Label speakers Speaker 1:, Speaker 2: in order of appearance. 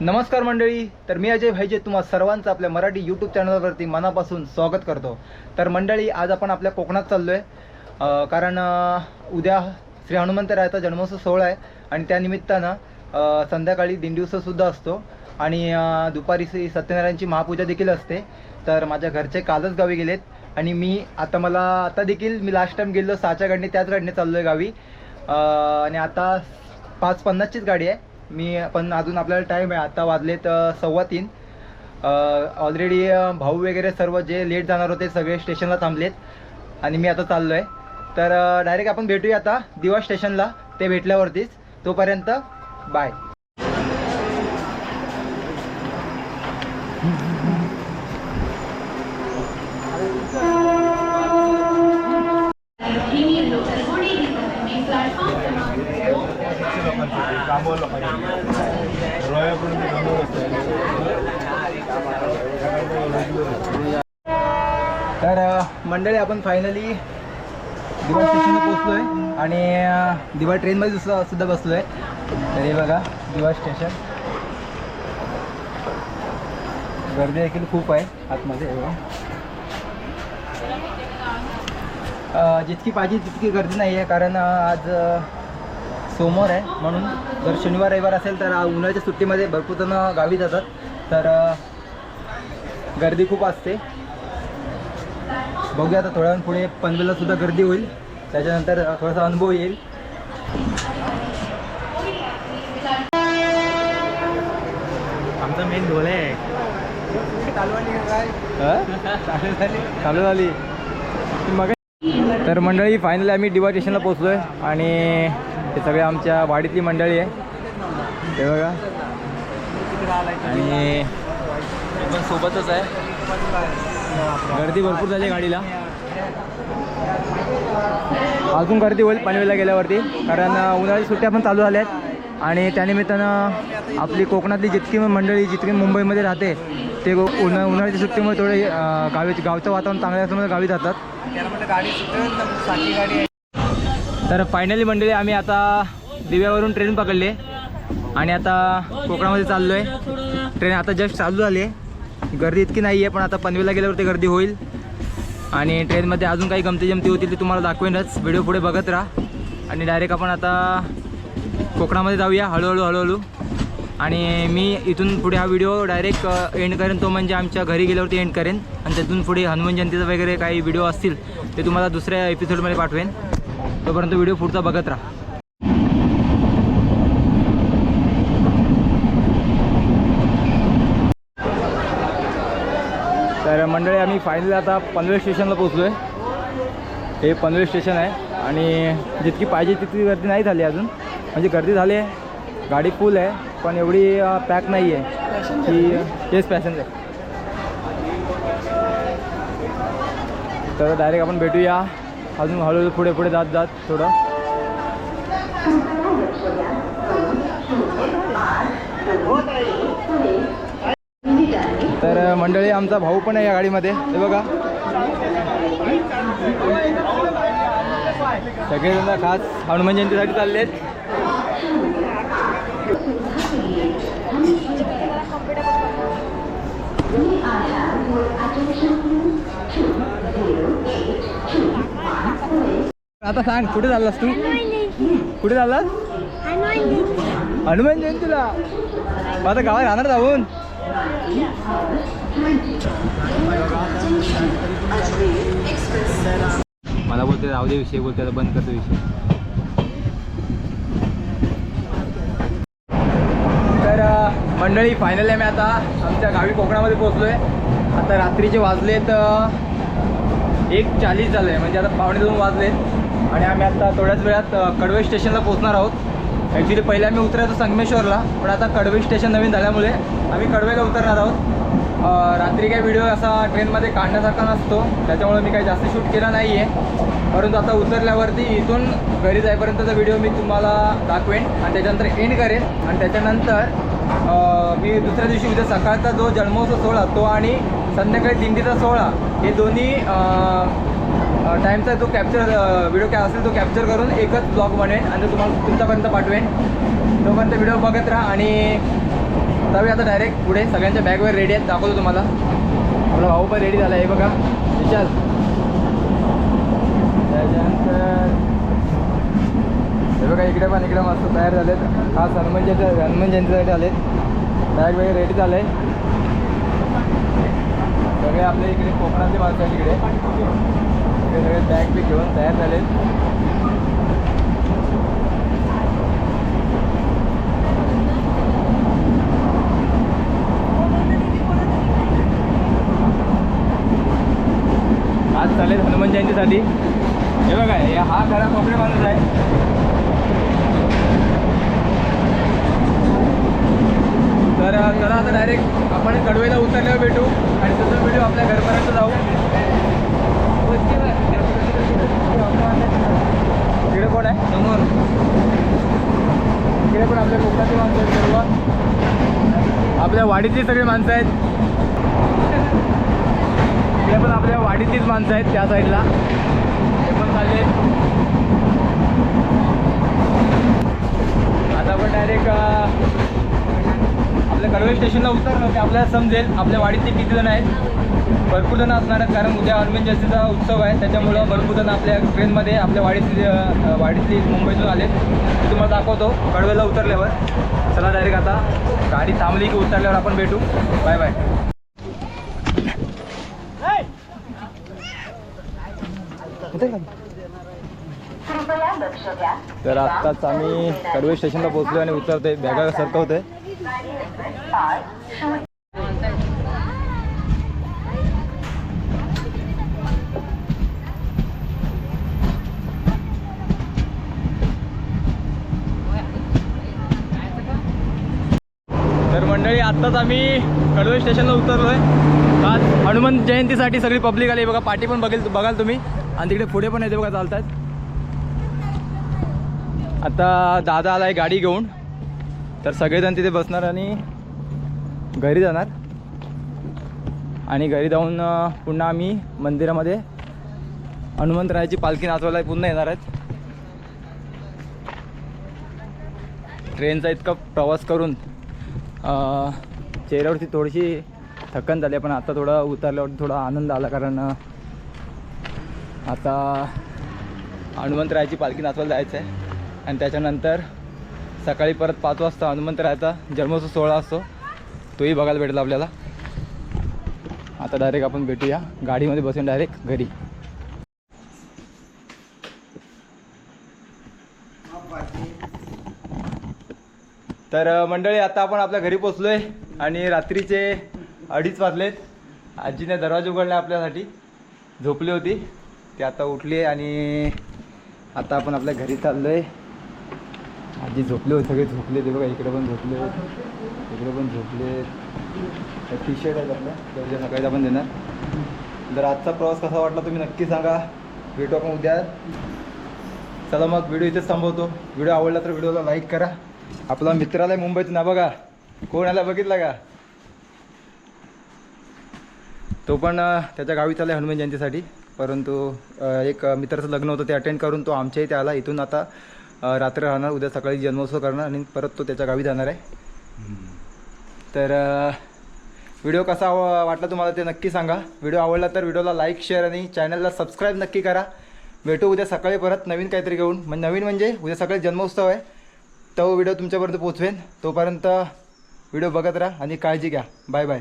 Speaker 1: नमस्कार मंडळी तर मी अजय भाईजे तुम्हा सर्वांचं आपल्या मराठी यूट्यूब चॅनलवरती मनापासून स्वागत करतो. तर मंडळी आज आपण आपल्या कोकणात चाललो आहे कारण उद्या श्री हनुमंतरायाचा जन्मोत्सव सोहळा आहे आणि त्यानिमित्तानं संध्याकाळी दिंडीउत्सवसुद्धा असतो. आणि दुपारी श्री सत्यनारायणची महापूजा देखील असते. तर माझ्या घरचे कालच गावी गेलेत. आणि मी आता मला आता देखील मी लास्ट टाईम गेलो सहाच्या गाडीने त्याच गाडीने चाललो आहे गावी आणि आता पाच पन्नासचीच गाडी आहे. मी पण अजून आपल्याला टाईम आहे. आता वाजलेत सव्वा तीन. ऑलरेडी भाऊ वगैरे सर्व जे लेट जाणार होते सगळे स्टेशनला थांबलेत. आणि मी आता चाललो आहे तर डायरेक्ट आपण भेटूया आता दिवा स्टेशनला ते भेटल्यावरतीच. तोपर्यंत बाय मंडळी आपण फायनली दिवा स्टेशनला पोहोचलो आहे आणि दिवा ट्रेनमध्ये सुद्धा सुद्धा बसलो आहे तर हे बघा दिवा स्टेशन गर्दी देखील खूप आहे आतमध्ये जितकी पाहिजे तितकी गर्दी नाही आहे कारण आज सोमवार आहे. म्हणून जर शनिवार रविवार असेल तर उन्हाळ्याच्या सुट्टीमध्ये भरपूर जण गावी जातात. तर गर्दी खूप असते. बघूया आता थोड्या पुढे पनवेलला सुद्धा गर्दी होईल. त्याच्यानंतर थोडासा अनुभव येईल.
Speaker 2: आमचा मेन ढोल आहे.
Speaker 1: चालू झाली. मग तर मंडळी फायनली आम्ही डिवा स्टेशनला पोचलो आहे आणि हे सगळे आमच्या वाडीतली मंडळी आहे. हे बघा. आणि पण सोबतच आहे. गर्दी भरपूर झाली गाडीला. अजून गर्दी होईल पनवेलला गेल्यावरती कारण उन्हाळ्याच्या सुट्ट्या पण चालू झाल्या आहेत आणि त्यानिमित्तानं आपली कोकणातली जितकी मंडळी जितकी मुंबईमध्ये राहते ते उन्हा उन्हाळ्याच्या सुट्टीमुळे थोडे गावी गावचं वातावरण चांगलं असल्यामुळे गावी जातात. तर फायनली मंडळी आम्ही आता दिव्यावरून ट्रेन पकडली आणि आता कोकणामध्ये चाललो आहे ट्रेन आता जस्ट चालू झाली आहे. गर्दी इतकी नाही आहे पण आता पनवेलला गेल्यावरती गर्दी होईल. आणि ट्रेनमध्ये अजून काही गमती जमती होतील ते तुम्हाला दाखवेनच. व्हिडिओ पुढे बघत राहा. आणि डायरेक्ट आपण आता कोकणामध्ये जाऊया हळूहळू हळूहळू. आणि मी इथून पुढे हा व्हिडिओ डायरेक्ट एंड करेन. तो म्हणजे आमच्या घरी गेल्यावरती एंड करेन. आणि त्यातून पुढे हनुमान जयंतीचा वगैरे काही व्हिडिओ असतील ते तुम्हाला दुसऱ्या एपिसोडमध्ये पाठवेन. तोपर्यंत व्हिडिओ पुढचा बघत राहा. तर मंडळी आम्ही फायनली आता पनवेल स्टेशनला पोचलो आहे हे पनवेल स्टेशन आहे आणि जितकी पाहिजे तितकी गर्दी नाही झाली अजून. म्हणजे गर्दी झाली आहे गाडी फुल आहे पण एवढी पॅक नाही आहे की तेच पॅसेंजर तर डायरेक्ट आपण भेटूया. अजून हळूहळू पुढे पुढे जात जात थोडं. हो तर मंडळी आमचा भाऊ पण आहे या गाडीमध्ये. हे बघा. सगळेजण खास हनुमान जयंतीसाठी चालले आहेत आता सांग कुठे चाललास तू? कुठे चाललास? हनुमान जयंतीला? आता गावात राहणार जाऊन? मला बोलते राहू दे विषय बोलते आता बंद करतो विषय. तर मंडळी मंडळी फायनली आम्ही आता आमच्या गावी कोकणामध्ये पोहोचलो आहे आता रात्रीचे वाजलेत तर एक चाळीस झालं आहे म्हणजे आता पावणे दोन वाजलेत. आणि आम्ही आता थोड्याच वेळात कडवे स्टेशनला पोहोचणार आहोत. ॲक्च्युली पहिले आम्ही उतरायचो संगमेश्वरला पण आता कडवे स्टेशन नवीन झाल्यामुळे आम्ही कडवेला उतरणार आहोत. रात्री काही व्हिडिओ असा ट्रेनमध्ये काढण्यासारखा नसतो त्याच्यामुळे मी काही जास्त शूट केला नाही आहे परंतु आता उतरल्यावरती इथून घरी जाईपर्यंतचा व्हिडिओ मी तुम्हाला दाखवेन आणि त्याच्यानंतर एंड करेन. आणि त्याच्यानंतर मी दुसऱ्या दिवशी उद्या सकाळचा जो जन्मोत्सव सोहळा तो आणि संध्याकाळी दिंडीचा सोहळा हे दोन्ही टाईमचा जो कॅप्चर व्हिडिओ काय असेल तो कॅप्चर करून एकच ब्लॉग बनवेन आणि तो तुम्हाला तुमच्यापर्यंत पाठवेन. तोपर्यंत व्हिडिओ बघत राहा आणि जाऊया आता डायरेक्ट पुढे. सगळ्यांच्या बॅगवर रेडी आहेत. दाखवतो तुम्हाला. आपला भाऊ पण रेडी झाला. आहे बघा. विशाल. त्याच्यानंतर हे बघा इकडे पण इकडे मस्त तयार झालेत. खास हनुमान जयंती हनुमान जयंतीसाठी आलेत. बॅग वगैरे रेडी झाले सगळे आपले इकडे कोकणातले माणसं आहेत इकडे. बॅग बी घेऊन तयार झाले. आज चालेल हनुमान जयंतीसाठी. हे बघा हे हा खरा कोकणी माणूस आहे. तर चला आता डायरेक्ट आपण कडवेला उतरल्यावर भेटू आणि तसं व्हिडिओ आपल्या घरपर्यंत जाऊ. इकडे कोण आहे? समोर. इकडे पण आपल्या कोकणातली माणसं आहेत सर्व. आपल्या वाडीतली सगळी माणसं आहेत. इकडे पण आपल्या वाडीतलीच माणसं आहेत त्या साईडला. ते पण चालले आता आपण डायरेक्ट आपल्या कळवे स्टेशनला उतरलो की आपल्याला समजेल आपल्या वाडीतले किती जण आहेत. भरपूर असणार आहेत कारण उद्या हनुमान जयंतीचा उत्सव आहे त्याच्यामुळं भरपूर आपल्या ट्रेनमध्ये आपल्या वाडीतली अ, वाडीतली मुंबईतून आले मी तुम्हाला दाखवतो कडवेला उतरल्यावर. चला डायरेक्ट आता गाडी थांबली की उतरल्यावर आपण भेटू. बाय बाय तर आत्ताच आम्ही कडवे स्टेशनला पोहोचलो आणि उतरतोय. बॅगा सरकवतोय तर मंडळी आत्ताच आम्ही कडवे स्टेशनला उतरलोय. आज हनुमान जयंतीसाठी सगळी पब्लिक आली. बघा पाठी पण बघेल बघाल तुम्ही. आणि तिकडे पुढे पण येते बघा चालतात आता दादा आलाय गाडी घेऊन. तर सगळेजण तिथे बसणार आणि घरी जाणार. आणि घरी जाऊन पुन्हा आम्ही मंदिरामध्ये हनुमंतरायाची पालखी नाचवायला पुन्हा येणार आहेत. ट्रेनचा इतका प्रवास करून चेहऱ्यावरती थोडीशी थकन झाली पण आता थोडं उतरल्यावरती थोडा आनंद आला कारण आता हनुमंतरायाची पालखी नाचवायला जायचं आहे. आणि त्याच्यानंतर सकाळी परत पाच वाजता हनुमंतरायाचा जन्मोत्सव सोहळा असतो. तोही बघायला भेटला आपल्याला. आता डायरेक्ट आपण भेटूया. गाडीमध्ये बसून डायरेक्ट घरी. तर मंडळी आता आपण आपल्या घरी पोचलोय आणि रात्रीचे अडीच वाजलेत. आजीने दरवाजा उघडला आपल्यासाठी. झोपली होती. ती आता उठली आणि आता आपण आपल्या घरी चाललोय. आजी झोपले होते सगळे झोपले ते बघा इकडे पण झोपले इकडे पण झोपले टी शर्ट आहेत आपल्या. त्या उद्या सकाळी आपण देणार. जर आजचा प्रवास कसा वाटला तुम्ही नक्की सांगा. भेटू आपण उद्या. चला मग व्हिडिओ इथेच थांबवतो. व्हिडिओ आवडला तर व्हिडिओला लाईक करा. आपला मित्राला मुंबईत ना बघा. कोण आला बघितला का? तो पण त्याच्या गावी चालला हनुमान जयंतीसाठी. परंतु एक मित्राचं लग्न होतं ते अटेंड करून तो आमच्या इथे आला. इथून आता रात्र राहणार उद्या सकाळी जन्मोत्सव करणार आणि परत तो त्याच्या गावी जाणार आहे. तर व्हिडिओ कसा वाटला तुम्हाला ते नक्की सांगा. व्हिडिओ आवडला तर व्हिडिओला लाईक शेअर आणि चॅनलला सबस्क्राईब नक्की करा. भेटू उद्या सकाळी परत नवीन काहीतरी घेऊन. म्हणजे नवीन म्हणजे उद्या सकाळी जन्मोत्सव आहे. तो व्हिडिओ तुमच्यापर्यंत पोचवेन. तोपर्यंत व्हिडिओ बघत राहा आणि काळजी घ्या. Bye bye.